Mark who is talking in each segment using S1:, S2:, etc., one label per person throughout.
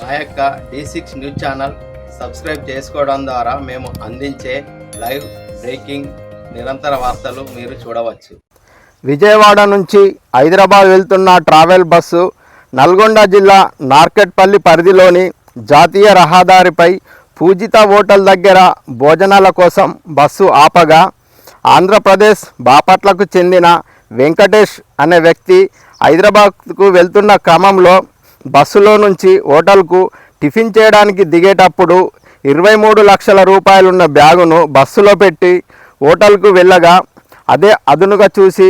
S1: మా యొక్క D six news channel subscribe చేసుకోవడం ద్వారా మేము అందించే లైవ్ బ్రేకింగ్ నిరంతర వార్తలు మీరు చూడవచ్చు.
S2: విజయవాడ నుంచి హైదరాబాద్ వెళ్తున్న ట్రావెల్ బస్సు నల్గొండ జిల్లా నార్కెట్పల్లి పరిధిలోని జాతీయ రహదారిపై పూజిత హోటల్ దగ్గర భోజనాల కోసం బస్సు ఆపగా ఆంధ్రప్రదేశ్ బాపట్లకు చెందిన వెంకటేష్ అనే వ్యక్తి హైదరాబాద్కు వెళ్తున్న క్రమంలో బస్సులో నుంచి హోటల్కు టిఫిన్ చేయడానికి దిగేటప్పుడు ఇరవై మూడు లక్షల రూపాయలున్న బ్యాగును బస్సులో పెట్టి హోటల్కు వెళ్ళగా అదే అదునుగా చూసి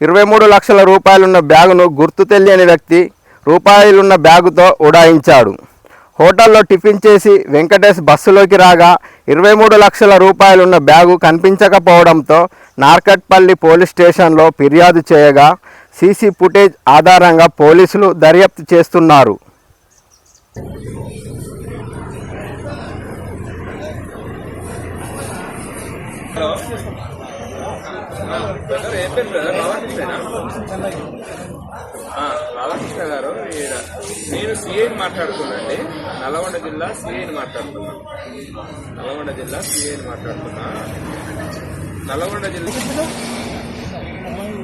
S2: ఇరవై మూడు లక్షల రూపాయలున్న బ్యాగును గుర్తు తెలియని వ్యక్తి రూపాయలున్న బ్యాగుతో ఉడాయించాడు. హోటల్లో టిఫిన్ చేసి వెంకటేష్ బస్సులోకి రాగా ఇరవై మూడు లక్షల రూపాయలున్న బ్యాగు కనిపించకపోవడంతో నార్కట్పల్లి పోలీస్ స్టేషన్లో ఫిర్యాదు చేయగా సీసీ ఫుటేజ్ ఆధారంగా పోలీసులు దర్యాప్తు చేస్తున్నారు.
S3: బ్రదర్ రాధాకృష్ణ గారు నేను సిఐని మాట్లాడుతున్నాండి నల్గొండ జిల్లా సిఐని మాట్లాడుతున్నా నల్గొండ జిల్లా సిఐని మాట్లాడుతున్నా. నల్గొండ జిల్లా